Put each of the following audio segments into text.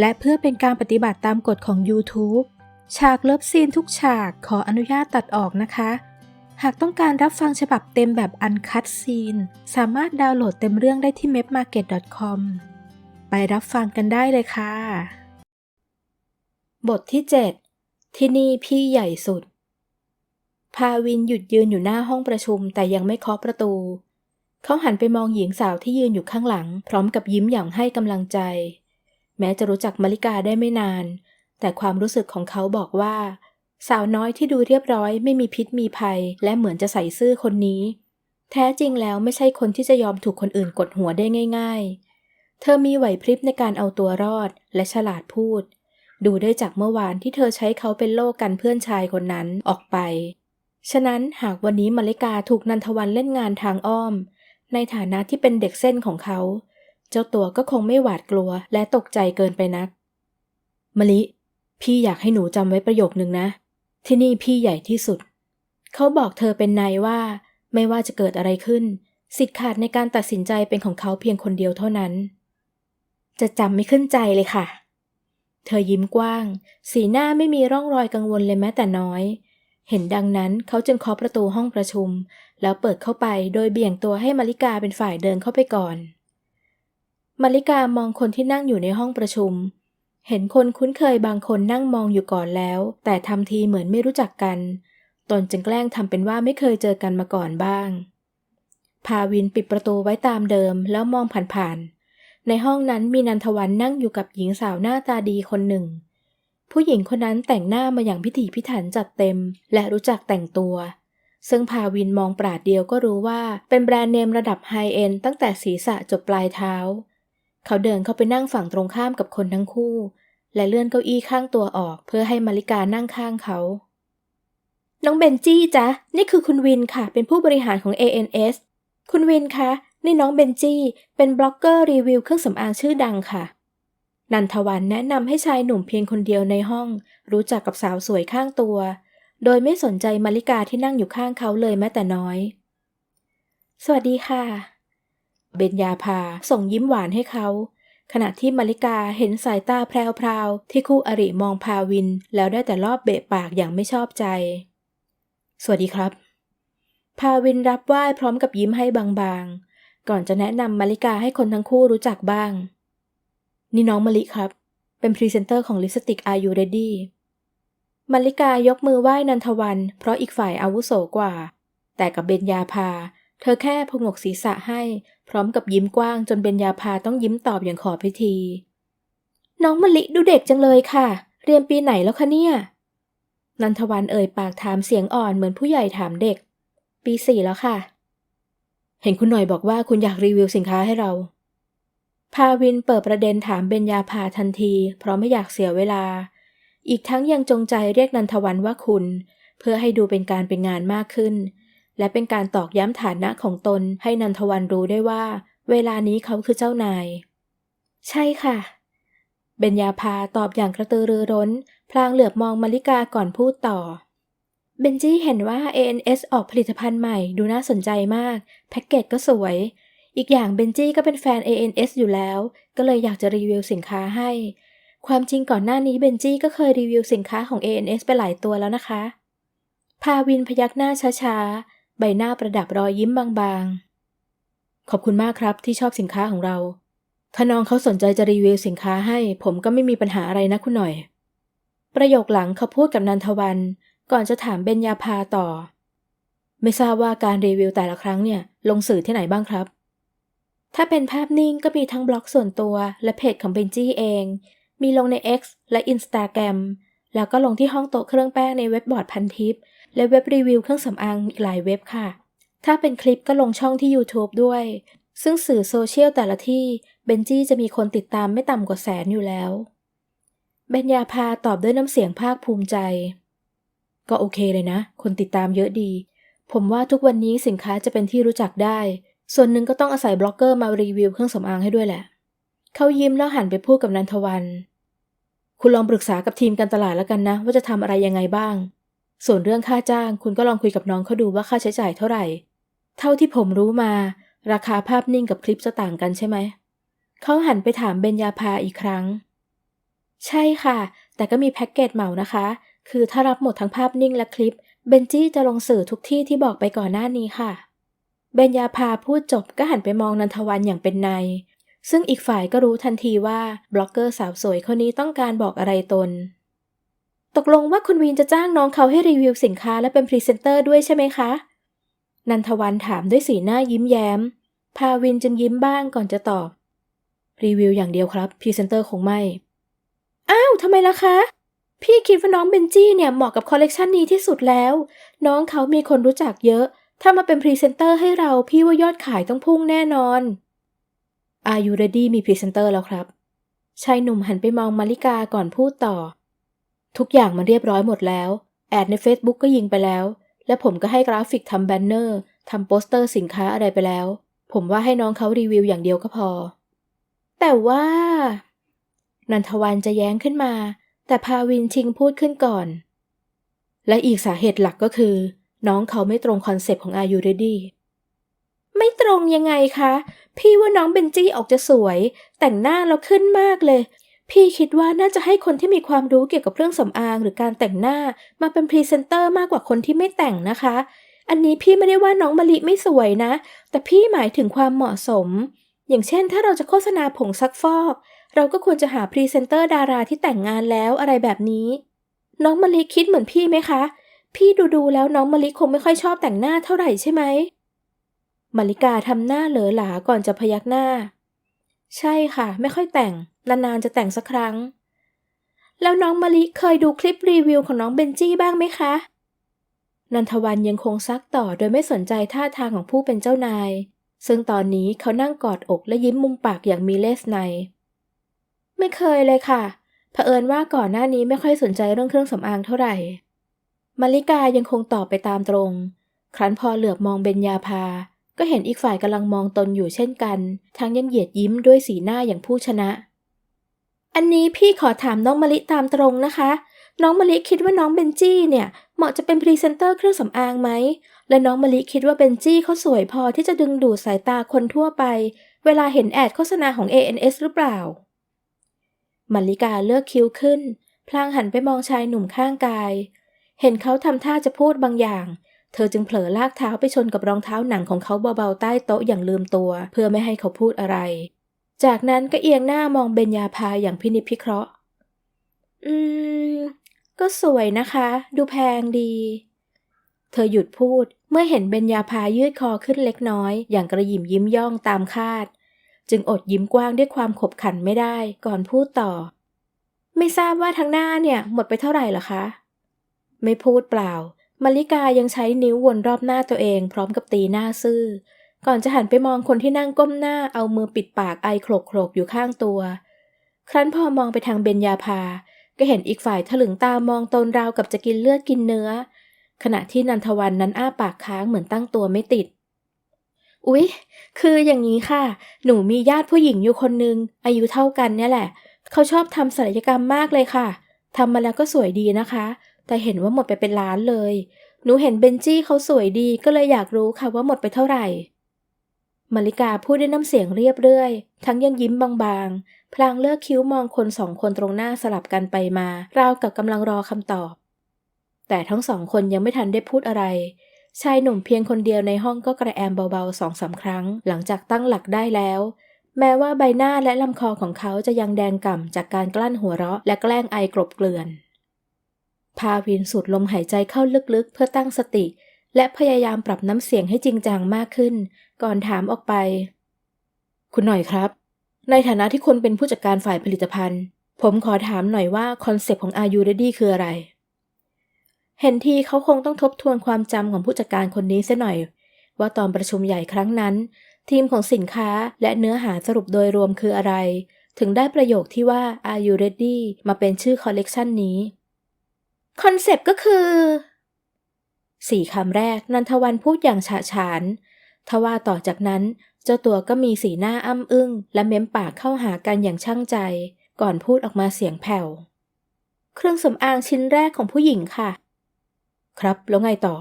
และเพื่อเป็นการปฏิบัติตามกฎของ YouTube ฉากเลิฟซีนทุกฉากขออนุญาตตัดออกนะคะ หากต้องการรับฟังฉบับเต็มแบบอันคัดซีน สามารถดาวน์โหลดเต็มเรื่องได้ที่ mepmarket.com ไปรับฟังกันได้เลยค่ะ บทที่ 7 ที่นี่พี่ใหญ่สุด พาวินหยุดยืนอยู่หน้าห้องประชุมแต่ยังไม่เคาะประตู เขาหันไปมองหญิงสาวที่ยืนอยู่ข้างหลัง พร้อมกับยิ้มอย่างให้กำลังใจ แม้จะรู้จักมาริกาได้ไม่นาน แต่ความรู้สึกของเขาบอกว่า สาวน้อยที่ดูเรียบร้อยไม่มีพิษมีภัย และเหมือนจะใส่ซื่อคนนี้ แท้จริงแล้วไม่ใช่คนที่จะยอมถูกคนอื่นกดหัวได้ง่าย ๆ เธอมีไหวพริบในการเอาตัวรอดและฉลาดพูด ดูได้จากเมื่อวานที่เธอใช้เขาเป็นโล่กันเพื่อนชายคนนั้นออกไป ฉะนั้นหากวันนี้มาริกาถูกนันทวันเล่นงานทางอ้อม ในฐานะที่เป็นเด็กเส้นของเขาเจ้าตัวก็คงไม่หวาดกลัวและตกใจเกินไปนัก มะลิ พี่อยากให้หนูจำไว้ประโยคนึงนะ ที่นี่พี่ใหญ่ที่สุด เขาบอกเธอเป็นนายว่า ไม่ว่าจะเกิดอะไรขึ้น สิทธิ์ขาดในการตัดสินใจเป็นของเขาเพียงคนเดียวเท่านั้น จะจำไม่ขึ้นใจเลยค่ะ เธอยิ้มกว้าง สีหน้าไม่มีร่องรอยกังวลเลยแม้แต่น้อยเห็นดังนั้นเขาจึงเคาะประตูห้องประชุม แล้วเปิดเข้าไปโดยเบี่ยงตัวให้มาริกาเป็นฝ่ายเดินเข้าไปก่อน มาริกามองคนที่นั่งอยู่ในห้องประชุม เห็นคนคุ้นเคยบางคนนั่งมองอยู่ก่อนแล้ว แต่ทำทีเหมือนไม่รู้จักกัน ตนจึงแกล้งทำเป็นว่าไม่เคยเจอกันมาก่อนบ้าง พาวินปิดประตูไว้ตามเดิมแล้วมองผ่านๆ ในห้องนั้นมีนันทวันนั่งอยู่กับหญิงสาวหน้าตาดีคนหนึ่ง ผู้หญิงคนนั้นแต่งหน้ามาอย่างพิถีพิถันจัดเต็ม และรู้จักแต่งตัวซึ่งพาวินมองปราดเดียวก็รู้ว่าเป็นแบรนด์เนมระดับไฮเอ็นตั้งแต่ศีรษะจบปลายเท้า เขาเดินเข้าไปนั่งฝั่งตรงข้ามกับคนทั้งคู่ และเลื่อนเก้าอี้ข้างตัวออกเพื่อให้มาริกานั่งข้างเขา น้องเบนจี้จ๊ะ นี่คือคุณวินค่ะ เป็นผู้บริหารของ ANS คุณวินคะ นี่น้องเบนจี้ เป็นบล็อกเกอร์รีวิวเครื่องสำอางชื่อดังค่ะ นันทวันแนะนำให้ชายหนุ่มเพียงคนเดียวในห้อง รู้จักกับสาวสวยข้างตัว โดยไม่สนใจมาริกาที่นั่งอยู่ข้างเขาเลยแม้แต่น้อย สวัสดีค่ะ เบญญาภาส่งยิ้มหวานให้เขาขณะที่มาริกาเห็นสายตาแพรวๆที่คู่อริมองพาวิน แล้วได้แต่รอบเบะปากอย่างไม่ชอบใจ สวัสดีครับ พาวินรับไหว้พร้อมกับยิ้มให้บางๆ ก่อนจะแนะนำมาริกาให้คนทั้งคู่รู้จักบ้าง นี่น้องมะลิครับ เป็นพรีเซนเตอร์ของลิสติก Are You Ready มาริกายกมือไหว้นันทวันเพราะอีกฝ่ายอาวุโสกว่า แต่กับเบญญาภา เธอแค่พงกศีรษะให้ พร้อมกับยิ้มกว้างจนเบญญาภาต้องยิ้มตอบอย่างขอพิธี น้องมะลิดูเด็กจังเลยค่ะ เรียนปีไหนแล้วคะเนี่ย นันทวันเอ่ยปากถามเสียงอ่อนเหมือนผู้ใหญ่ถามเด็ก ปีสี่แล้วค่ะ เห็นคุณหน่อยบอกว่าคุณอยากรีวิวสินค้าให้เรา พาวินเปิดประเด็นถามเบญญาภาทันที เพราะไม่อยากเสียเวลา อีกทั้งยังจงใจเรียกนันทวันว่าคุณ เพื่อให้ดูเป็นการเป็นงานมากขึ้น และเป็นการตอกย้ำฐานะของตนให้นันทวันรู้ได้ว่า เวลานี้เขาคือเจ้านาย ใช่ค่ะ เบญญาภาตอบอย่างกระตือรือร้น พลางเหลือบมองมาริกาก่อนพูดต่อ เบนจี้เห็นว่า ANS ออกผลิตภัณฑ์ใหม่ดูน่าสนใจมาก แพ็กเกจก็สวย อีกอย่างเบนจี้ก็เป็นแฟน ANS อยู่แล้ว ก็เลยอยากจะรีวิวสินค้าให้ ความจริงก่อนหน้านี้เบนจี้ก็เคยรีวิวสินค้าของ ANS ไปหลายตัวแล้วนะคะ พาวินพยักหน้าช้าๆ ใบหน้าประดับรอยยิ้มบางๆ ขอบคุณมากครับที่ชอบสินค้าของเรา ถ้าน้องเขาสนใจจะรีวิวสินค้าให้ ผมก็ไม่มีปัญหาอะไรนะคุณหน่อย ประโยคหลังเขาพูดกับนันทวันก่อนจะถามเบญญาภาต่อ ไม่ทราบว่าการรีวิวแต่ละครั้งเนี่ย ลงสื่อที่ไหนบ้างครับ ถ้าเป็นภาพนิ่งก็มีทั้งบล็อกส่วนตัวและเพจของเบนจี้เอง มีลงใน X และ Instagram แล้วก็ลงที่ห้องโต๊ะเครื่องแป้งในเว็บบอร์ดพันทิป และเว็บรีวิวเครื่องสำอางอีกหลายเว็บค่ะ ถ้าเป็นคลิปก็ลงช่องที่ YouTube ด้วย ซึ่งสื่อโซเชียลแต่ละที่เบนจี้จะมีคนติดตามไม่ต่ำกว่าแสนอยู่แล้ว เบญญาภาตอบด้วยน้ำเสียงภาคภูมิใจ ก็โอเคเลยนะ คนติดตามเยอะดี ผมว่าทุกวันนี้สินค้าจะเป็นที่รู้จักได้ ส่วนหนึ่งก็ต้องอาศัยบล็อกเกอร์มารีวิวเครื่องสำอางให้ด้วยแหละ เขายิ้มแล้วหันไปพูดกับนันทวัน คุณลองปรึกษากับทีมการตลาดแล้วกันนะ ว่าจะทำอะไรยังไงบ้าง ส่วนเรื่องค่าจ้างคุณก็ลองคุยกับน้องเขาดูว่าค่าใช้จ่ายเท่าไหร่ เท่าที่ผมรู้มา ราคาภาพนิ่งกับคลิปจะต่างกันใช่ไหม เขาหันไปถามเบญญาภาอีกครั้ง ใช่ค่ะ แต่ก็มีแพ็กเกจเหมานะคะ คือถ้ารับหมดทั้งภาพนิ่งและคลิป เบนจี้จะลงสื่อทุกที่ที่บอกไปก่อนหน้านี้ค่ะ เบญญาภาพูดจบก็หันไปมองนันทวันอย่างเป็นใน ซึ่งอีกฝ่ายก็รู้ทันทีว่าบล็อกเกอร์สาวสวยคนนี้ต้องการบอกอะไรตน ตกลงว่าคุณวีนจะจ้างน้องเขาให้รีวิวสินค้าและเป็นพรีเซนเตอร์ด้วยใช่ไหมคะ นันทวันถามด้วยสีหน้ายิ้มแย้ม พาวินจึงยิ้มบ้างก่อนจะตอบ รีวิวอย่างเดียวครับ พรีเซนเตอร์คงไม่ อ้าวทำไมล่ะคะ พี่คิดว่าน้องเบนจี้เนี่ยเหมาะกับคอลเลกชันนี้ที่สุดแล้ว น้องเขามีคนรู้จักเยอะ ถ้ามาเป็นพรีเซนเตอร์ให้เราพี่ว่ายอดขายต้องพุ่งแน่นอน Are you ready มีพรีเซนเตอร์แล้วครับ ชายหนุ่มหันไปมองมาริกาก่อนพูดต่อ ทุกอย่างมันเรียบร้อยหมดแล้ว แอดใน Facebook ก็ยิงไปแล้ว และผมก็ให้กราฟิกทำแบนเนอร์ทำโปสเตอร์สินค้าอะไรไปแล้ว ผมว่าให้น้องเขารีวิวอย่างเดียวก็พอ แต่ว่า นันทวันจะแย้งขึ้นมา แต่พาวินชิงพูดขึ้นก่อน และอีกสาเหตุหลักก็คือ น้องเขาไม่ตรงคอนเซปต์ของอายุเรดี้ไม่ตรงยังไงคะ พี่ว่าน้องเบนจี้ออกจะสวย แต่งหน้าแล้วขึ้นมากเลย พี่คิดว่าน่าจะให้คนที่มีความรู้เกี่ยวกับเครื่องสำอางหรือการแต่งหน้า มาเป็นพรีเซนเตอร์มากกว่าคนที่ไม่แต่งนะคะ อันนี้พี่ไม่ได้ว่าน้องมะลิไม่สวยนะ แต่พี่หมายถึงความเหมาะสม อย่างเช่น ถ้าเราจะโฆษณาผงซักฟอก เราก็ควรจะหาพรีเซนเตอร์ดาราที่แต่งงานแล้วอะไรแบบนี้ น้องมะลิคิดเหมือนพี่ไหมคะ พี่ดูดูแล้วน้องมะลิคงไม่ค่อยชอบแต่งหน้าเท่าไหร่ใช่ไหมมาริกาทำหน้าเหลอหลาก่อนจะพยักหน้า ใช่ค่ะ ไม่ค่อยแต่งนานๆจะแต่งสักครั้ง แล้วน้องมะลิเคยดูคลิปรีวิวของน้องเบนจี้บ้างไหมคะ นันทวันยังคงซักต่อโดยไม่สนใจท่าทางของผู้เป็นเจ้านาย ซึ่งตอนนี้เขานั่งกอดอกและยิ้มมุมปากอย่างมีเลสใน ไม่เคยเลยค่ะเผอิญว่าก่อนหน้านี้ไม่ค่อยสนใจเรื่องเครื่องสำอางเท่าไหร่มาริกายังคงตอบไปตามตรง ครั้นพอเหลือบมองเบญญาภา ก็เห็นอีกฝ่ายกำลังมองตนอยู่เช่นกัน ทั้งยังเหยียดยิ้มด้วยสีหน้าอย่างผู้ชนะ อันนี้พี่ขอถามน้องมะลิตามตรงนะคะ น้องมะลิคิดว่าน้องเบนจี้เนี่ยเหมาะจะเป็นพรีเซนเตอร์เครื่องสำอางไหม และน้องมะลิคิดว่าเบนจี้เขาสวยพอที่จะดึงดูดสายตาคนทั่วไป เวลาเห็นแอดโฆษณาของ ANS หรือเปล่ามาริกาเลือกคิ้วขึ้น พลางหันไปมองชายหนุ่มข้างกาย เห็นเขาทำท่าจะพูดบางอย่าง เธอจึงเผลอลากเท้าไปชนกับรองเท้าหนังของเขาเบาๆใต้โต๊ะอย่างลืมตัว เพื่อไม่ให้เขาพูดอะไร จากนั้นก็เอียงหน้ามองเบญญาภาอย่างพินิจพิเคราะห์ อืม ก็สวยนะคะ ดูแพงดี เธอหยุดพูดเมื่อเห็นเบญญาภายืดคอขึ้นเล็กน้อย อย่างกระหยิมยิ้มย่องตามคาด จึงอดยิ้มกว้างด้วยความขบขันไม่ได้ก่อนพูดต่อ ไม่ทราบว่าทั้งหน้าเนี่ย หมดไปเท่าไหร่หรอคะ ไม่พูดเปล่า มาริกายังใช้นิ้ววนรอบหน้าตัวเอง พร้อมกับตีหน้าซื่อ ก่อนจะหันไปมองคนที่นั่งก้มหน้าเอามือปิดปากไอโครกๆอยู่ข้างตัว ครั้นพอมองไปทางเบญญาภา ก็เห็นอีกฝ่ายถลึงตามองตนราวกับจะกินเลือดกินเนื้อ ขณะที่นันทวันนั้นอ้าปากค้างเหมือนตั้งตัวไม่ติด อุ๊ย คืออย่างนี้ค่ะ หนูมีญาติผู้หญิงอยู่คนนึง อายุเท่ากันเนี่ยแหละ เขาชอบทำศัลยกรรมมากเลยค่ะทำมาแล้วก็สวยดีนะคะ แต่เห็นว่าหมดไปเป็นล้านเลย หนูเห็นเบนจี้เขาสวยดีก็เลยอยากรู้ค่ะว่าหมดไปเท่าไหร่มาริกาพูดด้วยน้ำเสียงเรียบเรื่อย ทั้งยังยิ้มบางๆ พลางเลือกคิ้วมองคนสองคนตรงหน้าสลับกันไปมา ราวกับกำลังรอคำตอบ แต่ทั้งสองคนยังไม่ทันได้พูดอะไร ชายหนุ่มเพียงคนเดียวในห้องก็กระแอมเบาๆสองสามครั้ง หลังจากตั้งหลักได้แล้ว แม้ว่าใบหน้าและลำคอของเขาจะยังแดงก่ำจากการกลั้นหัวเราะและแกล้งไอกรบเกลื่อน พาวินสูดลมหายใจเข้าลึกๆ เพื่อตั้งสติ และพยายามปรับน้ำเสียงให้จริงจังมากขึ้น ก่อนถามออกไป คุณหน่อยครับ ในฐานะที่คุณเป็นผู้จัดการฝ่ายผลิตภัณฑ์ ผมขอถามหน่อยว่าคอนเซปต์ของ Are You Ready คืออะไร เห็นทีเขาคงต้องทบทวนความจำของผู้จัดการคนนี้เสียหน่อย ว่าตอนประชุมใหญ่ครั้งนั้น ทีมของสินค้าและเนื้อหาสรุปโดยรวมคืออะไร ถึงได้ประโยคที่ว่า Are you ready มาเป็นชื่อคอลเลกชันนี้ คอนเซปต์ก็คือ สี่คำแรกนันทวันพูดอย่างฉะฉาน ทว่าต่อจากนั้น เจ้าตัวก็มีสีหน้าอ้ำอึ้ง และเม้มปากเข้าหากันอย่างช่างใจ ก่อนพูดออกมาเสียงแผ่ว เครื่องสำอางชิ้นแรกของผู้หญิงค่ะ ครับแล้วไงต่อ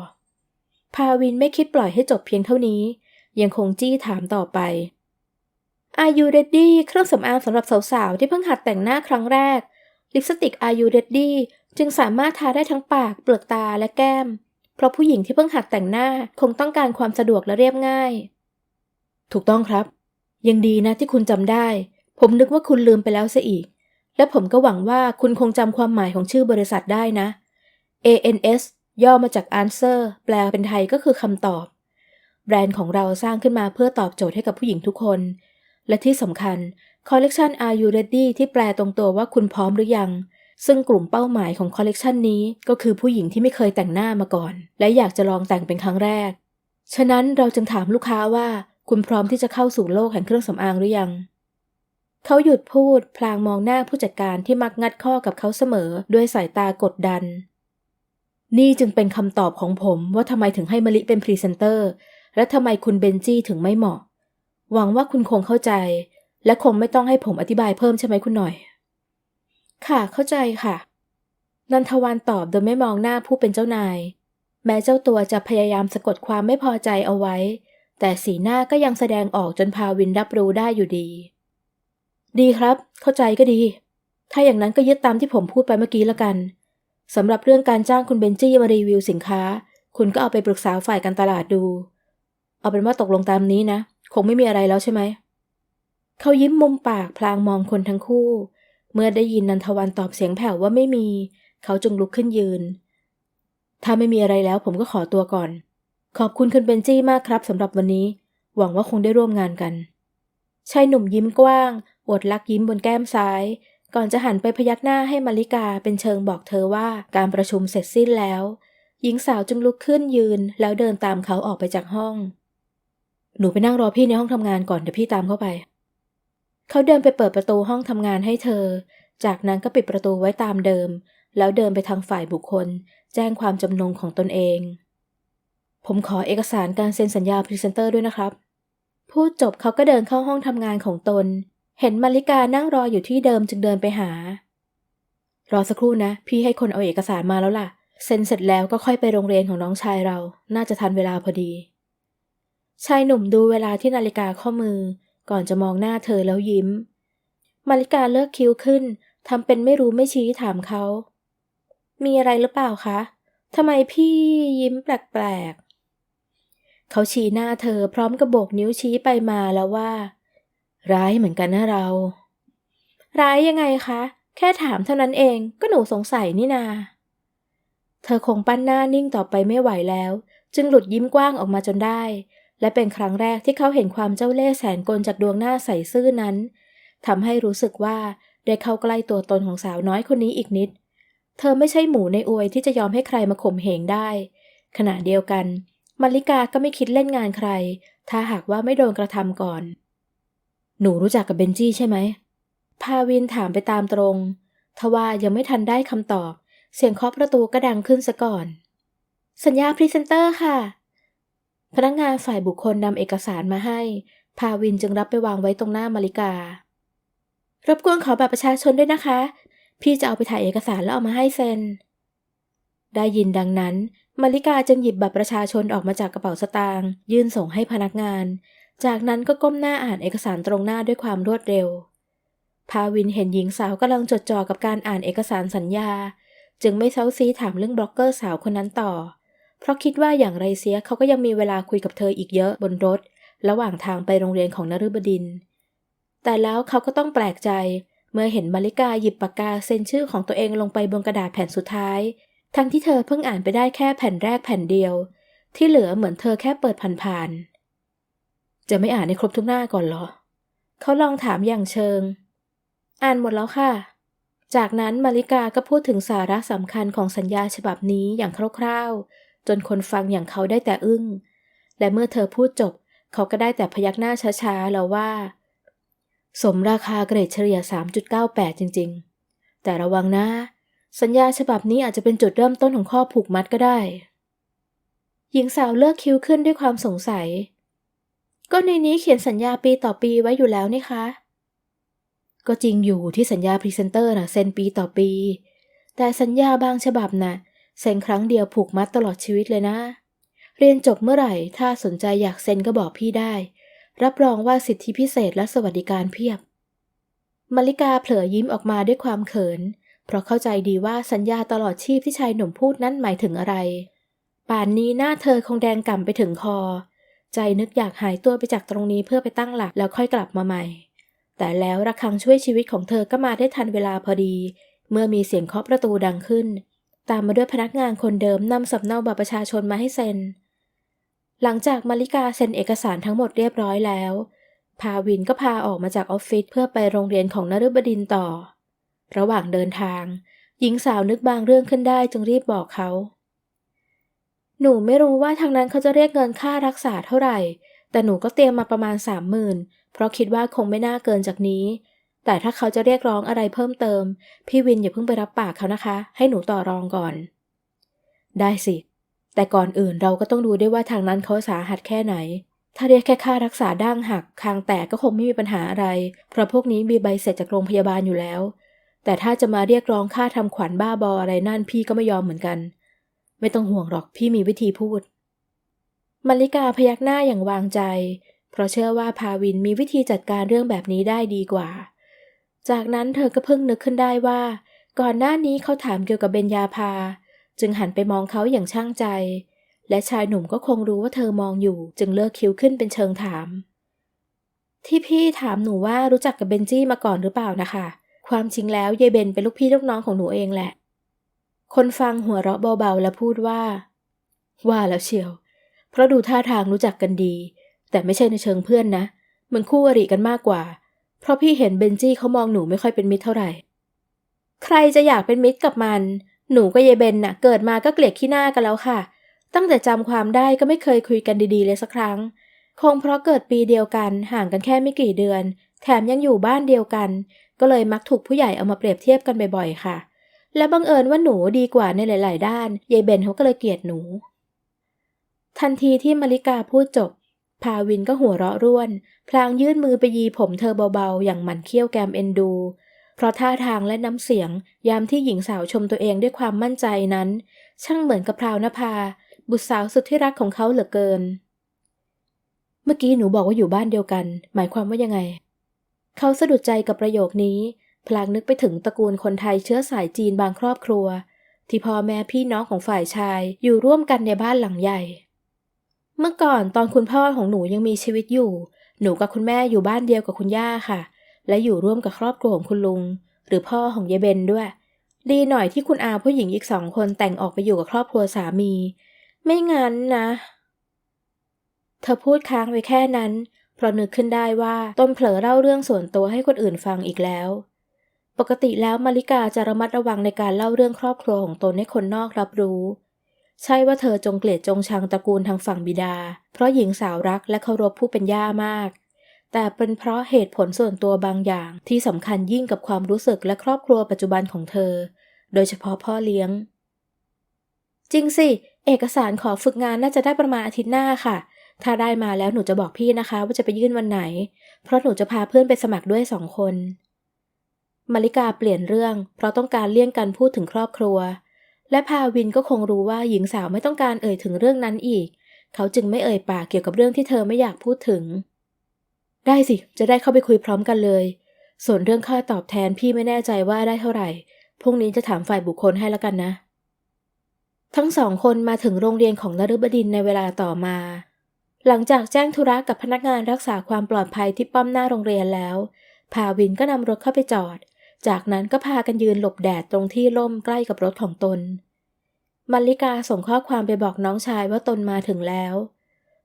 พาวินไม่คิดปล่อยให้จบเพียงเท่านี้ ยังคงจี้ถามต่อไป Are you ready เครื่องสำอางสำหรับสาวๆ ที่เพิ่งหัดแต่งหน้าครั้งแรก ลิปสติก Are you ready จึงสามารถทาได้ทั้งปาก เปลือกตาและแก้ม เพราะผู้หญิงที่เพิ่งหัดแต่งหน้าคงต้องการความสะดวกและเรียบง่าย ถูกต้องครับ ยังดีนะที่คุณจำได้ ผมนึกว่าคุณลืมไปแล้วซะอีก และผมก็หวังว่าคุณคงจำความหมายของชื่อบริษัทได้นะ ANS ย่อมาจาก Answer แปลเป็นไทยก็คือคำตอบ แบรนด์ของเราสร้างขึ้นมาเพื่อตอบโจทย์ให้กับผู้หญิงทุกคน และที่สำคัญคอลเลกชัน Are You Ready ที่แปลตรงตัวว่าคุณพร้อมหรือยัง ซึ่งกลุ่มเป้าหมายของคอลเลกชันนี้ก็คือผู้หญิงที่ไม่เคยแต่งหน้ามาก่อน และอยากจะลองแต่งเป็นครั้งแรก ฉะนั้นเราจึงถามลูกค้าว่าคุณพร้อมที่จะเข้าสู่โลกแห่งเครื่องสำอางหรือยัง เขาหยุดพูดพลางมองหน้าผู้จัดการที่มักงัดข้อกับเขาเสมอด้วยสายตากดดัน นี่จึงเป็นคำตอบของผมว่าทำไมถึงให้มะลิเป็นพรีเซนเตอร์ และทำไมคุณเบนจี้ถึงไม่เหมาะ หวังว่าคุณคงเข้าใจ และคงไม่ต้องให้ผมอธิบายเพิ่มใช่ไหมคุณหน่อย ค่ะเข้าใจค่ะ นันทวันตอบโดยไม่มองหน้าผู้เป็นเจ้านาย แม้เจ้าตัวจะพยายามสะกดความไม่พอใจเอาไว้ แต่สีหน้าก็ยังแสดงออกจนพาวินรับรู้ได้อยู่ดี ดีครับ เข้าใจก็ดี ถ้าอย่างนั้นก็ยึดตามที่ผมพูดไปเมื่อกี้ละกันสำหรับเรื่องการจ้างคุณเบนจี้มารีวิวสินค้า คุณก็เอาไปปรึกษาฝ่ายการตลาดดู เอาเป็นว่าตกลงตามนี้นะ คงไม่มีอะไรแล้วใช่ไหม เขายิ้มมุมปากพลางมองคนทั้งคู่ เมื่อได้ยินนันทวันตอบเสียงแผ่วว่าไม่มี เขาจึงลุกขึ้นยืน ถ้าไม่มีอะไรแล้วผมก็ขอตัวก่อน ขอบคุณคุณเบนจี้มากครับสำหรับวันนี้ หวังว่าคงได้ร่วมงานกันชายหนุ่มยิ้มกว้างอวดลักยิ้มบนแก้มซ้าย ก่อนจะหันไปพยักหน้าให้มาริกาเป็นเชิงบอกเธอว่าการประชุมเสร็จสิ้นแล้ว หญิงสาวจึงลุกขึ้นยืน แล้วเดินตามเขาออกไปจากห้อง หนูไปนั่งรอพี่ในห้องทำงานก่อนเดี๋ยวพี่ตามเข้าไป เขาเดินไปเปิดประตูห้องทำงานให้เธอ จากนั้นก็ปิดประตูไว้ตามเดิม แล้วเดินไปทางฝ่ายบุคคล แจ้งความจำนงของตนเอง ผมขอเอกสารการเซ็นสัญญาพรีเซนเตอร์ด้วยนะครับ พูดจบเขาก็เดินเข้าห้องทำงานของตน เห็นมาริกานั่งรออยู่ที่เดิมจึงเดินไปหา รอสักครู่นะ พี่ให้คนเอาเอกสารมาแล้วล่ะ เซ็นเสร็จแล้วก็ค่อยไปโรงเรียนของน้องชายเรา น่าจะทันเวลาพอดีชายหนุ่มดูเวลาที่นาฬิกาข้อมือ ก่อนจะมองหน้าเธอแล้วยิ้ม มาริกาเลิกคิ้วขึ้นทำเป็นไม่รู้ไม่ชี้ถามเขา มีอะไรหรือเปล่าคะทำไมพี่ยิ้มแปลกๆ เขาชี้หน้าเธอพร้อมกับโบกนิ้วชี้ไปมาแล้วว่า ร้ายเหมือนกันนะเรา ร้ายยังไงคะ แค่ถามเท่านั้นเองก็หนูสงสัยนี่นา เธอคงปั้นหน้านิ่งต่อไปไม่ไหวแล้ว จึงหลุดยิ้มกว้างออกมาจนได้ และเป็นครั้งแรกที่เขาเห็นความเจ้าเล่ห์แสนกลจากดวงหน้าใสซื่อนั้นทำให้รู้สึกว่าได้เข้าใกล้ตัวตนของสาวน้อยคนนี้อีกนิด เธอไม่ใช่หมูในอวยที่จะยอมให้ใครมาข่มเหงได้ ขณะเดียวกันมาริกาก็ไม่คิดเล่นงานใคร ถ้าหากว่าไม่โดนกระทำก่อน หนูรู้จักกับเบนจี้ใช่ไหม พาวินถามไปตามตรง ทว่ายังไม่ทันได้คำตอบ เสียงเคาะประตูก็ดังขึ้นซะก่อน สัญญาพรีเซนเตอร์ค่ะ พนักงงานฝ่ายบุคคลนำเอกสารมาให้ พาวินจึงรับไปวางไว้ตรงหน้ามาริการบกวนขอบัตรประชาชนด้วยนะคะ พี่จะเอาไปถ่ายเอกสารแล้วเอามาให้เซ็น ได้ยินดังนั้นมาริกาจึงหยิบบัตรประชาชนออกมาจากกระเป๋าสตางค์ยื่นส่งให้พนักงาน จากนั้นก็ก้มหน้าอ่านเอกสารตรงหน้าด้วยความรวดเร็ว พาวินเห็นหญิงสาวกำลังจดจ่อกับการอ่านเอกสารสัญญา จึงไม่เซาซีถามเรื่องบล็อกเกอร์สาวคนนั้นต่อ เพราะคิดว่าอย่างไรเสียเขาก็ยังมีเวลาคุยกับเธออีกเยอะบนรถ ระหว่างทางไปโรงเรียนของนฤบดิน แต่แล้วเขาก็ต้องแปลกใจ เมื่อเห็นมาริกาหยิบปากกาเซ็นชื่อของตัวเองลงไปบนกระดาษแผ่นสุดท้าย ทั้งที่เธอเพิ่งอ่านไปได้แค่แผ่นแรกแผ่นเดียว ที่เหลือเหมือนเธอแค่เปิดผ่านๆจะไม่อ่านให้ครบทุกหน้าก่อนเหรอเขาลองถามอย่างเชิง อ่านหมดแล้วค่ะจากนั้นมาริกาก็พูดถึงสาระสำคัญของสัญญาฉบับนี้อย่างคร่าวๆ จนคนฟังอย่างเขาได้แต่อึ้ง และเมื่อเธอพูดจบ เขาก็ได้แต่พยักหน้าช้าๆ แล้วว่า สมราคาเกรดเฉลี่ย 3.98 จริงๆ แต่ระวังนะ สัญญาฉบับนี้อาจจะเป็นจุดเริ่มต้นของข้อผูกมัดก็ได้ หญิงสาวเลิกคิ้วขึ้นด้วยความสงสัย ก็ในนี้เขียนสัญญาปีต่อปีไว้อยู่แล้วนี่คะก็จริงอยู่ที่สัญญาพรีเซนเตอร์นะเซ็นปีต่อปี แต่สัญญาบางฉบับนะ่ะ เซ็นครั้งเดียวผูกมัดตลอดชีวิตเลยนะ เรียนจบเมื่อไหร่ถ้าสนใจอยากเซ็นก็บอกพี่ได้ รับรองว่าสิทธิพิเศษและสวัสดิการเพียบมาริกาเผลอยิ้มออกมาด้วยความเขิน เพราะเข้าใจดีว่าสัญญาตลอดชีพที่ชายหนุ่มพูดนั้นหมายถึงอะไร ป่านนี้หน้าเธอคงแดงก่ำไปถึงคอ ใจนึกอยากหายตัวไปจากตรงนี้เพื่อไปตั้งหลักแล้วค่อยกลับมาใหม่ แต่แล้วระฆังช่วยชีวิตของเธอก็มาได้ทันเวลาพอดี เมื่อมีเสียงเคาะประตูดังขึ้น ตามมาด้วยพนักงานคนเดิมนำสำเนาบัตรประชาชนมาให้เซ็น หลังจากมาริกาเซ็นเอกสารทั้งหมดเรียบร้อยแล้ว พาวินก็พาออกมาจากออฟฟิศเพื่อไปโรงเรียนของนฤบดินต่อ ระหว่างเดินทาง หญิงสาวนึกบางเรื่องขึ้นได้จึงรีบบอกเขา หนูไม่รู้ว่าทางนั้นเขาจะเรียกเงินค่ารักษาเท่าไหร่ แต่หนูก็เตรียมมาประมาณสามหมื่นเพราะคิดว่าคงไม่น่าเกินจากนี้ แต่ถ้าเขาจะเรียกร้องอะไรเพิ่มเติม พี่วินอย่าเพิ่งไปรับปากเขานะคะ ให้หนูต่อรองก่อน ได้สิ แต่ก่อนอื่นเราก็ต้องดูด้วยว่าทางนั้นเขาสาหัสแค่ไหน ถ้าเรียกแค่ค่ารักษาดั้งหัก คางแตกก็คงไม่มีปัญหาอะไร เพราะพวกนี้มีใบเสร็จจากโรงพยาบาลอยู่แล้ว แต่ถ้าจะมาเรียกร้องค่าทำขวัญบ้าบออะไรนั่นพี่ก็ไม่ยอมเหมือนกัน ไม่ต้องห่วงหรอกพี่มีวิธีพูดมาริกาพยักหน้าอย่างวางใจ เพราะเชื่อว่าพาวินมีวิธีจัดการเรื่องแบบนี้ได้ดีกว่า จากนั้นเธอก็เพิ่งนึกขึ้นได้ว่า ก่อนหน้านี้เขาถามเกี่ยวกับเบญญาภา จึงหันไปมองเขาอย่างช่างใจ และชายหนุ่มก็คงรู้ว่าเธอมองอยู่ จึงเลิกคิ้วขึ้นเป็นเชิงถาม ที่พี่ถามหนูว่ารู้จักกับเบนจี้มาก่อนหรือเปล่านะคะ ความจริงแล้วยายเบนเป็นลูกพี่ลูกน้องของหนูเองแหละ คนฟังหัวเราะเบาๆ และพูดว่า ว่าแล้วเชียว เพราะดูท่าทางรู้จักกันดี แต่ไม่ใช่ในเชิงเพื่อนนะมือนคู่อริกันมากกว่า เพราะพี่เห็นเบนจี้เขามองหนูไม่ค่อยเป็นมิตรเท่าไหร่ ใครจะอยากเป็นมิตรกับมัน หนูกับยายเบนน่ะ เกิดมาก็เกลียดขี้หน้ากันแล้วค่ะ ตั้งแต่จำความได้ก็ไม่เคยคุยกันดีๆเลยสักครั้ง คงเพราะเกิดปีเดียวกันห่างกันแค่ไม่กี่เดือน แถมยังอยู่บ้านเดียวกัน ก็เลยมักถูกผู้ใหญ่เอามาเปรียบเทียบกันบ่อยๆค่ะ และบังเอิญว่าหนูดีกว่าในหลาย ๆ ด้านยายเบนเขาก็เลยเกลียดหนู ทันทีที่มาริกาพูดจบ พาวินก็หัวเราะร่วน พลางยื่นมือไปยีผมเธอเบาๆ อย่างหมันเคี้ยวแกมเอ็นดู เพราะท่าทางและน้ำเสียง ยามที่หญิงสาวชมตัวเองด้วยความมั่นใจนั้น ช่างเหมือนกับพราวนภา บุตรสาวสุดที่รักของเขาเหลือเกิน เมื่อกี้หนูบอกว่าอยู่บ้านเดียวกัน หมายความว่ายังไง เขาสะดุดใจกับประโยคนี้ พลางนึกไปถึงตระกูลคนไทยเชื้อสายจีนบางครอบครัว ที่พ่อแม่พี่น้องของฝ่ายชายอยู่ร่วมกันในบ้านหลังใหญ่ เมื่อก่อนตอนคุณพ่อของหนูยังมีชีวิตอยู่ หนูกับคุณแม่อยู่บ้านเดียวกับคุณย่าค่ะ และอยู่ร่วมกับครอบครัวของคุณลุง หรือพ่อของยายเบนด้วย ดีหน่อยที่คุณอาผู้หญิงอีกสองคนแต่งออกไปอยู่กับครอบครัวสามี ไม่งั้นนะ เธอพูดค้างไว้แค่นั้น เพราะนึกขึ้นได้ว่าต้นเผลอเล่าเรื่องส่วนตัวให้คนอื่นฟังอีกแล้ว ปกติแล้วมาริกาจะระมัดระวังในการเล่าเรื่องครอบครัวของตนให้คนนอกรับรู้ ใช่ว่าเธอจงเกลียดจงชังตระกูลทางฝั่งบิดา เพราะหญิงสาวรักและเคารพผู้เป็นย่ามาก แต่เป็นเพราะเหตุผลส่วนตัวบางอย่างที่สำคัญยิ่งกับความรู้สึกและครอบครัวปัจจุบันของเธอ โดยเฉพาะพ่อเลี้ยง จริงสิ เอกสารขอฝึกงานน่าจะได้ประมาณอาทิตย์หน้าค่ะ ถ้าได้มาแล้วหนูจะบอกพี่นะคะ ว่าจะไปยื่นวันไหน เพราะหนูจะพาเพื่อนไปสมัครด้วยสองคนมาริกาเปลี่ยนเรื่อง เพราะต้องการเลี่ยงการพูดถึงครอบครัว และพาวินก็คงรู้ว่าหญิงสาวไม่ต้องการเอ่ยถึงเรื่องนั้นอีก เขาจึงไม่เอ่ยปากเกี่ยวกับเรื่องที่เธอไม่อยากพูดถึง ได้สิ จะได้เข้าไปคุยพร้อมกันเลย ส่วนเรื่องค่าตอบแทนพี่ไม่แน่ใจว่าได้เท่าไหร่ พรุ่งนี้จะถามฝ่ายบุคคลให้แล้วกันนะ ทั้งสองคนมาถึงโรงเรียนของนฤบดินในเวลาต่อมา หลังจากแจ้งธุระกับพนักงานรักษาความปลอดภัยที่ป้อมหน้าโรงเรียนแล้ว พาวินก็นำรถเข้าไปจอด จากนั้นก็พากันยืนหลบแดดตรงที่ร่มใกล้กับรถของตน มัลลิกาส่งข้อความไปบอกน้องชายว่าตนมาถึงแล้ว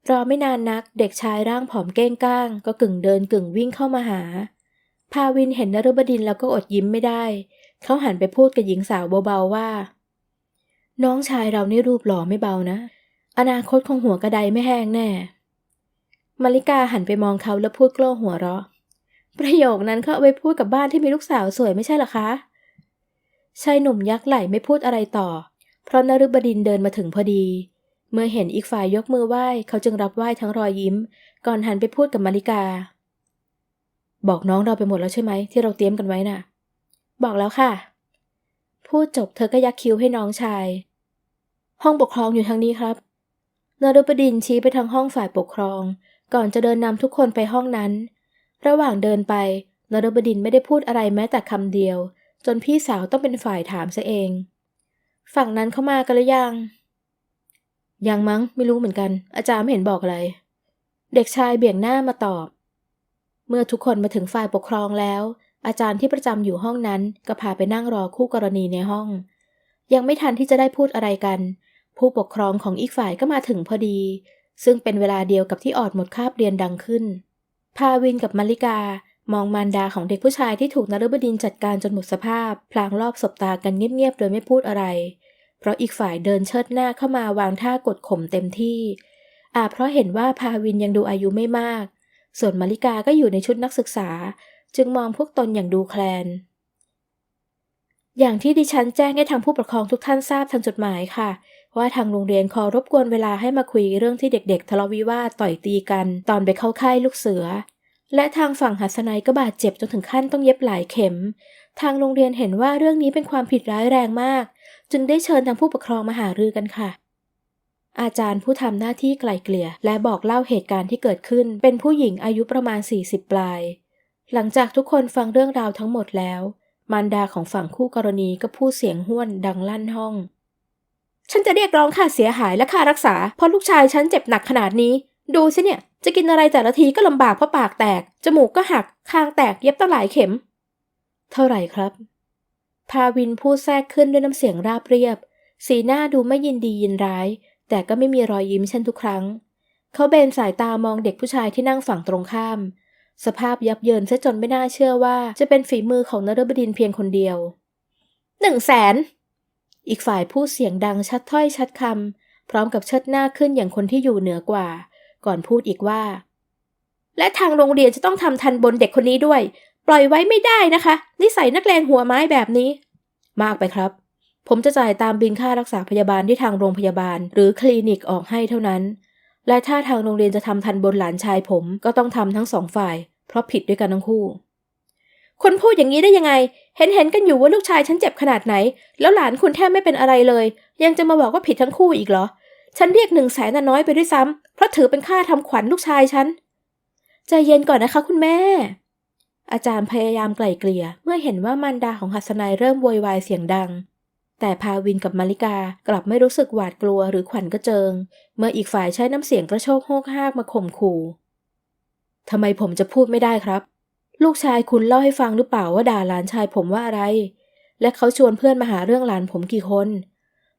รอไม่นานนักเด็กชายร่างผอมเก้งก้าง ก็กึ่งเดินกึ่งวิ่งเข้ามาหา พาวินเห็นนฤบดินแล้วก็อดยิ้มไม่ได้ เขาหันไปพูดกับหญิงสาวเบาๆว่า น้องชายเรานี่รูปหล่อไม่เบานะ อนาคตคงหัวกระไดไม่แห้งแน่มาริกาหันไปมองเขาแล้วพูดกล้าหัวเราะ ประโยคนั้นเขาเอาไว้พูดกับบ้านที่มีลูกสาวสวยไม่ใช่หรอคะชายหนุ่มยักไหล่ไม่พูดอะไรต่อ เพราะนฤบดินเดินมาถึงพอดี เมื่อเห็นอีกฝ่ายยกมือไหว้เขาจึงรับไหว้ทั้งรอยยิ้ม ก่อนหันไปพูดกับมาริกา บอกน้องเราไปหมดแล้วใช่ไหมที่เราเตรียมกันไว้น่ะ บอกแล้วค่ะ พูดจบเธอก็ยักคิ้วให้น้องชาย ห้องปกครองอยู่ทางนี้ครับนฤบดินชี้ไปทางห้องฝ่ายปกครอง ก่อนจะเดินนำทุกคนไปห้องนั้น ระหว่างเดินไปนฤบดินไม่ได้พูดอะไรแม้แต่คำเดียว จนพี่สาวต้องเป็นฝ่ายถามซะเอง ฝั่งนั้นเข้ามากันหรือยัง ยังมั้งไม่รู้เหมือนกัน อาจารย์ไม่เห็นบอกอะไร เด็กชายเบี่ยงหน้ามาตอบ เมื่อทุกคนมาถึงฝ่ายปกครองแล้ว อาจารย์ที่ประจำอยู่ห้องนั้นก็พาไปนั่งรอคู่กรณีในห้อง ยังไม่ทันที่จะได้พูดอะไรกัน ผู้ปกครองของอีกฝ่ายก็มาถึงพอดี ซึ่งเป็นเวลาเดียวกับที่ออดหมดคาบเรียนดังขึ้น พาวินกับมาริกามองมารดาของเด็กผู้ชายที่ถูกนฤบดินจัดการจนหมดสภาพ พลางรอบสบตากันเงียบๆโดยไม่พูดอะไร เพราะอีกฝ่ายเดินเชิดหน้าเข้ามาวางท่ากดข่มเต็มที่ อาจเพราะเห็นว่าพาวินยังดูอายุไม่มาก ส่วนมาริกาก็อยู่ในชุดนักศึกษา จึงมองพวกตนอย่างดูแคลน อย่างที่ดิฉันแจ้งให้ทางผู้ปกครองทุกท่านทราบทางจดหมายค่ะ ว่าทางโรงเรียนขอรบกวนเวลาให้มาคุยเรื่องที่เด็กๆ ทะเลาะวิวาทต่อยตีกัน ตอนไปเข้าค่ายลูกเสือ และทางฝั่งหัสนัยก็บาดเจ็บจนถึงขั้นต้องเย็บหลายเข็ม ทางโรงเรียนเห็นว่าเรื่องนี้เป็นความผิดร้ายแรงมาก จึงได้เชิญทางผู้ปกครองมาหารือกันค่ะอาจารย์ผู้ทำหน้าที่ไกล่เกลี่ย และบอกเล่าเหตุการณ์ที่เกิดขึ้น เป็นผู้หญิงอายุประมาณ 40 ปลาย หลังจากทุกคนฟังเรื่องราวทั้งหมดแล้ว มารดาของฝั่งคู่กรณีก็พูดเสียงห้วนดังลั่นห้อง ฉันจะเรียกร้องค่าเสียหายและค่ารักษา เพราะลูกชายฉันเจ็บหนักขนาดนี้ ดูสิเนี่ย จะกินอะไรแต่ละทีก็ลำบากเพราะปากแตก จมูกก็หัก คางแตกเย็บตั้งหลายเข็ม เท่าไหร่ครับพาวินพูดแทรกขึ้นด้วยน้ำเสียงราบเรียบ สีหน้าดูไม่ยินดียินร้าย แต่ก็ไม่มีรอยยิ้มเช่นทุกครั้ง เขาเบนสายตามองเด็กผู้ชายที่นั่งฝั่งตรงข้าม สภาพยับเยินซะจนไม่น่าเชื่อว่า จะเป็นฝีมือของนรบดินเพียงคนเดียวหนึ่งแสน อีกฝ่ายพูดเสียงดังชัดถ้อยชัดคำพร้อมกับเชิดหน้าขึ้นอย่างคนที่อยู่เหนือกว่า ก่อนพูดอีกว่า และทางโรงเรียนจะต้องทำทันบนเด็กคนนี้ด้วย ปล่อยไว้ไม่ได้นะคะ นิสัยนักเลงหัวไม้แบบนี้ มากไปครับ ผมจะจ่ายตามบินค่ารักษาพยาบาลที่ทางโรงพยาบาล หรือคลินิกออกให้เท่านั้น และถ้าทางโรงเรียนจะทำทันบนหลานชายผมก็ต้องทำทั้งสองฝ่าย เพราะผิดด้วยกันทั้งคู่ คนพูดอย่างนี้ได้ยังไง เห็นเห็นกันอยู่ว่าลูกชายฉันเจ็บขนาดไหน แล้วหลานคุณแทบไม่เป็นอะไรเลย ยังจะมาบอกว่าผิดทั้งคู่อีกเหรอ ฉันเรียกหนึ่งแสนน่ะน้อยไปด้วยซ้ำเพราะถือเป็นค่าทำขวัญลูกชายฉัน ใจเย็นก่อนนะคะ คุณแม่ อาจารย์พยายามไกล่เกลี่ย เมื่อเห็นว่ามารดาของหัสนัยเริ่มโวยวายเสียงดัง แต่พาวินกับมาริกากลับไม่รู้สึกหวาดกลัวหรือขวัญกระเจิง เมื่ออีกฝ่ายใช้น้ำเสียงกระโชกโฮกฮากมาข่มขู่ทำไมผมจะพูดไม่ได้ครับ ลูกชายคุณเล่าให้ฟังหรือเปล่าว่าด่าหลานชายผมว่าอะไร และเขาชวนเพื่อนมาหาเรื่องหลานผมกี่คน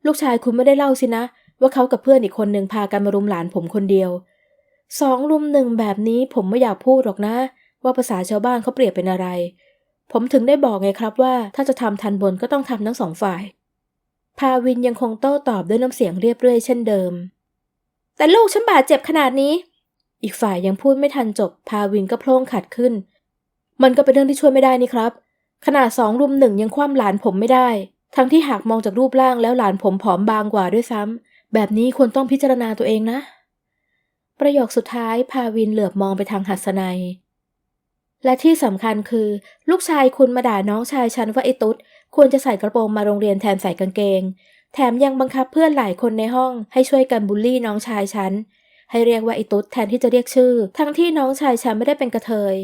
ลูกชายคุณไม่ได้เล่าสินะ ว่าเขากับเพื่อนอีกคนหนึ่งพากันมารุมหลานผมคนเดียวสองรุมหนึ่งแบบนี้ผมไม่อยากพูดหรอกนะ ว่าภาษาชาวบ้านเขาเปรียบเป็นอะไร ผมถึงได้บอกไงครับว่าถ้าจะทำทันบนก็ต้องทำทั้งสองฝ่าย พาวินยังคงโต้ตอบด้วยน้ำเสียงเรียบเรื่อยเช่นเดิม แต่ลูกฉันบาดเจ็บขนาดนี้ อีกฝ่ายยังพูดไม่ทันจบ พาวินก็โพล่งขัดขึ้น มันก็เป็นเรื่องที่ช่วยไม่ได้นี่ครับ ขนาดสองรุมหนึ่งยังคว่ำหลานผมไม่ได้ ทั้งที่หากมองจากรูปร่างแล้วหลานผมผอมบางกว่าด้วยซ้ำแบบนี้ควรต้องพิจารณาตัวเองนะ ประโยคสุดท้ายพาวินเหลือบมองไปทางหัสนัย และที่สำคัญคือ ลูกชายคุณมาด่าน้องชายฉันว่าไอ้ตุ๊ดควรจะใส่กระโปรงมาโรงเรียนแทนใส่กางเกง แถมยังบังคับเพื่อนหลายคนในห้องให้ช่วยกันบูลลี่น้องชายฉันให้เรียกว่าไอ้ตุ๊ดแทนที่จะเรียกชื่อ ทั้งที่น้องชายฉันไม่ได้เป็นกระเทย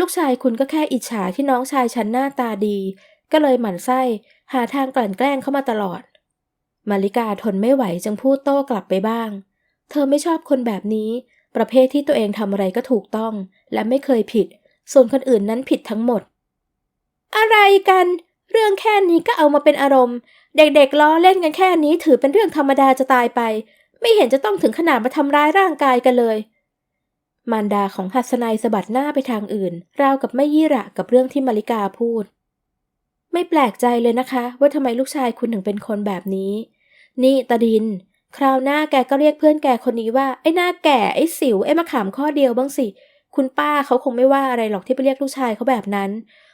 ลูกชายคุณก็แค่อิจฉาที่น้องชายฉันหน้าตาดี ก็เลยหมั่นไส้หาทางกลั่นแกล้งเข้ามาตลอด มาริกาทนไม่ไหวจึงพูดโต้กลับไปบ้าง เธอไม่ชอบคนแบบนี้ ประเภทที่ตัวเองทำอะไรก็ถูกต้อง และไม่เคยผิด ส่วนคนอื่นนั้นผิดทั้งหมด อะไรกัน เรื่องแค่นี้ก็เอามาเป็นอารมณ์ เด็กๆล้อเล่นกันแค่นี้ถือเป็นเรื่องธรรมดาจะตายไป ไม่เห็นจะต้องถึงขนาดมาทำร้ายร่างกายกันเลย มารดาของหัสนัยสะบัดหน้าไปทางอื่น ราวกับไม่ยี่ระกับเรื่องที่มาริกาพูด ไม่แปลกใจเลยนะคะ ว่าทำไมลูกชายคุณถึงเป็นคนแบบนี้ นี่ตาดิน คราวหน้าแกก็เรียกเพื่อนแกคนนี้ว่า ไอ้หน้าแก่ไอ้สิวไอ้มะขามข้อเดียวบ้างสิ คุณป้าเขาคงไม่ว่าอะไรหรอกที่ไปเรียกลูกชายเขาแบบนั้น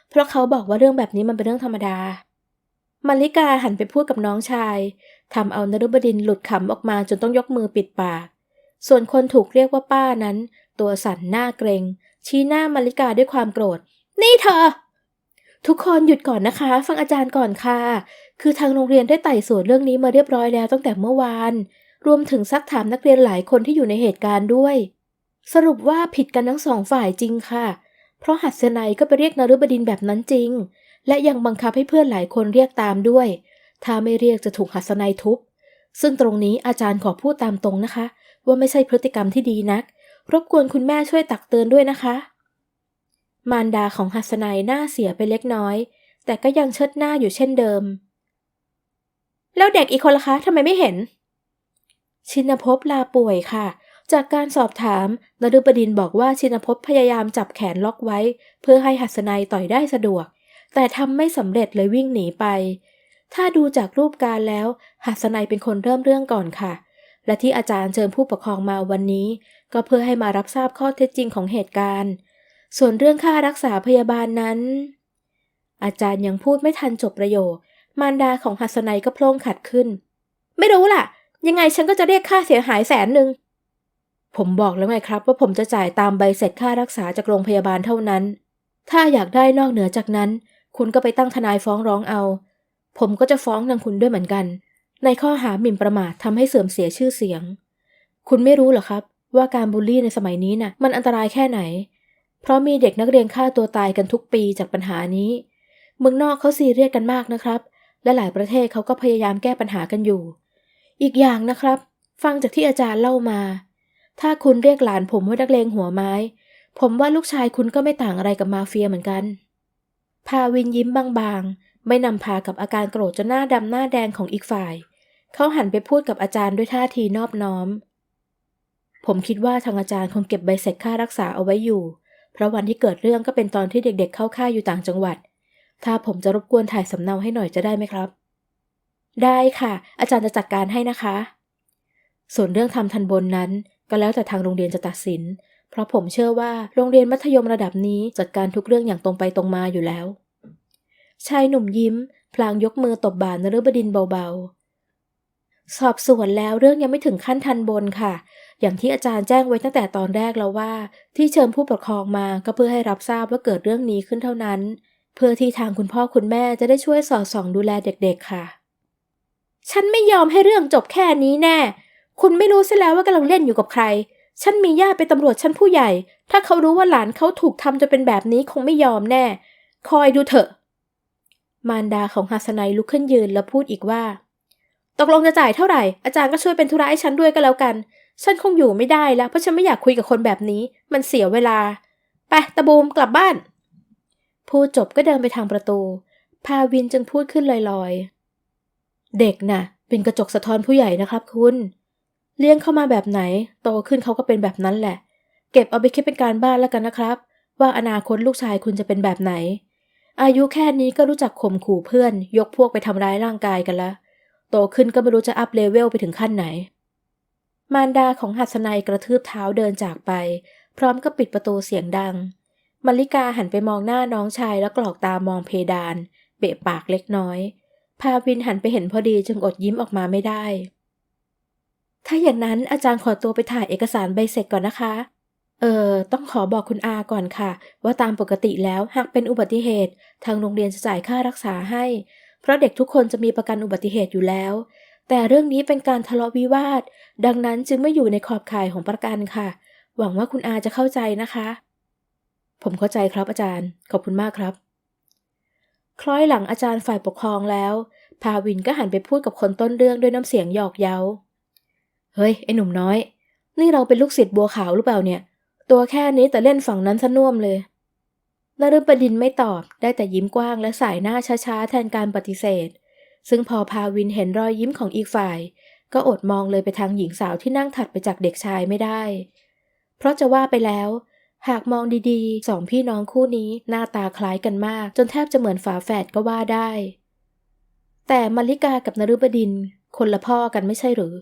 เพราะเขาบอกว่าเรื่องแบบนี้มันเป็นเรื่องธรรมดามาริกาหันไปพูดกับน้องชายทำเอานรุบดินหลุดขำออกมาจนต้องยกมือปิดปาก ส่วนคนถูกเรียกว่าป้านั้น ตัวสั่นหน้าเกรง ชี้หน้ามาริกาด้วยความโกรธ นี่เธอ ทุกคนหยุดก่อนนะคะ ฟังอาจารย์ก่อนค่ะ คือทางโรงเรียนได้ไต่สวนเรื่องนี้มาเรียบร้อยแล้วตั้งแต่เมื่อวาน รวมถึงซักถามนักเรียนหลายคนที่อยู่ในเหตุการณ์ด้วย สรุปว่าผิดกันทั้งสองฝ่ายจริงค่ะ เพราะหัดเสนัยก็ไปเรียกนรุบดินแบบนั้นจริง และยังบังคับให้เพื่อนหลายคนเรียกตามด้วย ถ้าไม่เรียกจะถูกหัดเสนัยทุบซึ่งตรงนี้อาจารย์ขอพูดตามตรงนะคะ ว่าไม่ใช่พฤติกรรมที่ดีนัก รบกวนคุณแม่ช่วยตักเตือนด้วยนะคะ มารดาของหัสนัยหน้าเสียไปเล็กน้อย แต่ก็ยังเชิดหน้าอยู่เช่นเดิม แล้วเด็กอีกคนล่ะคะทำไมไม่เห็น ชินภพลาป่วยค่ะ จากการสอบถามนฤบดินบอกว่าชินภพพยายามจับแขนล็อกไว้ เพื่อให้หัสนัยต่อยได้สะดวก แต่ทำไม่สำเร็จเลยวิ่งหนีไป ถ้าดูจากรูปการแล้ว หัสนัยเป็นคนเริ่มเรื่องก่อนค่ะ และที่อาจารย์เชิญผู้ปกครองมาวันนี้ ก็เพื่อให้มารับทราบข้อเท็จจริงของเหตุการณ์ ส่วนเรื่องค่ารักษาพยาบาลนั้น อาจารย์ยังพูดไม่ทันจบประโยค มารดาของหัสนัยก็โพล่งขัดขึ้น ไม่รู้ล่ะ ยังไงฉันก็จะเรียกค่าเสียหายแสนหนึ่งผมบอกแล้วไงครับ ว่าผมจะจ่ายตามใบเสร็จค่ารักษาจากโรงพยาบาลเท่านั้น ถ้าอยากได้นอกเหนือจากนั้น คุณก็ไปตั้งทนายฟ้องร้องเอา ผมก็จะฟ้องทางคุณด้วยเหมือนกัน ในข้อหาหมิ่นประมาททำให้เสื่อมเสียชื่อเสียง คุณไม่รู้เหรอครับ ว่าการบูลลี่ในสมัยนี้น่ะ มันอันตรายแค่ไหน เพราะมีเด็กนักเรียนฆ่าตัวตายกันทุกปีจากปัญหานี้ เมืองนอกเขาซีเรียสกันมากนะครับ และหลายประเทศเขาก็พยายามแก้ปัญหากันอยู่ อีกอย่างนะครับ ฟังจากที่อาจารย์เล่ามา ถ้าคุณเรียกหลานผมว่านักเลงหัวไม้ ผมว่าลูกชายคุณก็ไม่ต่างอะไรกับมาเฟียเหมือนกัน พาวินยิ้มบางๆ ไม่นำพากับอาการโกรธจนหน้าดำหน้าแดงของอีกฝ่าย เขาหันไปพูดกับอาจารย์ด้วยท่าทีนอบน้อม ผมคิดว่าทางอาจารย์คงเก็บใบเสร็จค่ารักษาเอาไว้อยู่ เพราะวันที่เกิดเรื่องก็เป็นตอนที่เด็กๆเข้าค่ายอยู่ต่างจังหวัด ถ้าผมจะรบกวนถ่ายสำเนาให้หน่อยจะได้ไหมครับ ได้ค่ะ อาจารย์จะจัดการให้นะคะ ส่วนเรื่องทำทันบนนั้น ก็แล้วแต่ทางโรงเรียนจะตัดสิน เพราะผมเชื่อว่าโรงเรียนมัธยมระดับนี้จัดการทุกเรื่องอย่างตรงไปตรงมาอยู่แล้วชายหนุ่มยิ้ม พลางยกมือตบบ่านฤบดินเบาๆ สอบสวนแล้วเรื่องยังไม่ถึงขั้นทันบนค่ะ อย่างที่อาจารย์แจ้งไว้ตั้งแต่ตอนแรกแล้วว่า ที่เชิญผู้ปกครองมาก็เพื่อให้รับทราบว่าเกิดเรื่องนี้ขึ้นเท่านั้น เพื่อที่ทางคุณพ่อคุณแม่จะได้ช่วยสอดส่องดูแลเด็กๆค่ะ ฉันไม่ยอมให้เรื่องจบแค่นี้แน่ คุณไม่รู้ซะแล้วว่ากำลังเล่นอยู่กับใคร ฉันมีญาติเป็นตำรวจชั้นผู้ใหญ่ ถ้าเขารู้ว่าหลานเขาถูกทำจนเป็นแบบนี้คงไม่ยอมแน่ คอยดูเถอะ มารดาของหัสนัยลุกขึ้นยืนแล้วพูดอีกว่า ตกลงจะจ่ายเท่าไหร่ อาจารย์ก็ช่วยเป็นธุระให้ฉันด้วยก็แล้วกัน ฉันคงอยู่ไม่ได้แล้วเพราะฉันไม่อยากคุยกับคนแบบนี้ มันเสียเวลา ไปตะบูมกลับบ้าน พูดจบก็เดินไปทางประตู พาวินจึงพูดขึ้นลอยๆ เด็กน่ะ เป็นกระจกสะท้อนผู้ใหญ่นะครับคุณ เลี้ยงเข้ามาแบบไหน โตขึ้นเขาก็เป็นแบบนั้นแหละ เก็บเอาไปคิดเป็นการบ้านแล้วกันนะครับ ว่าอนาคตลูกชายคุณจะเป็นแบบไหน อายุแค่นี้ก็รู้จักข่มขู่เพื่อน ยกพวกไปทำร้ายร่างกายกันละ โตขึ้นก็ไม่รู้จะอัพเลเวลไปถึงขั้นไหน มารดาของหัสนัยกระทืบเท้าเดินจากไป พร้อมกับปิดประตูเสียงดังมาริกาหันไปมองหน้าน้องชายแล้วกรอกตามองเพดาน เบะปากเล็กน้อย พาวินหันไปเห็นพอดีจึงอดยิ้มออกมาไม่ได้ ถ้าอย่างนั้นอาจารย์ขอตัวไปถ่ายเอกสารใบเสร็จก่อนนะคะ เออต้องขอบอกคุณอาก่อนค่ะ ว่าตามปกติแล้วหากเป็นอุบัติเหตุ ทางโรงเรียนจะจ่ายค่ารักษาให้ ราะเด็กทุกคนจะมีประกันอุบัติเหตุอยู่แล้ว แต่เรื่องนี้เป็นการทะเลาะวิวาท ดังนั้นจึงไม่อยู่ในขอบข่ายของประกันค่ะ หวังว่าคุณอาจะเข้าใจนะคะ ผมเข้าใจครับอาจารย์ ขอบคุณมากครับ คล้อยหลังอาจารย์ฝ่ายปกครองแล้ว พาวินก็หันไปพูดกับคนต้นเรื่องด้วยน้ำเสียงหยอกเย้า เฮ้ย ไอ้หนุ่มน้อย นี่เราเป็นลูกศิษย์บัวขาวหรือเปล่าเนี่ย ตัวแค่นี้แต่เล่นฝั่งนั้นซะน่วมเลย นฤบดินไม่ตอบได้แต่ยิ้มกว้างและสายหน้าช้าๆแทนการปฏิเสธ ซึ่งพอพาวินเห็นรอยยิ้มของอีกฝ่าย ก็อดมองเลยไปทางหญิงสาวที่นั่งถัดไปจากเด็กชายไม่ได้ เพราะจะว่าไปแล้ว หากมองดีๆ สองพี่น้องคู่นี้หน้าตาคล้ายกันมาก จนแทบจะเหมือนฝาแฝดก็ว่าได้ แต่มาริกากับนฤบดิน คนละพ่อกันไม่ใช่หรือ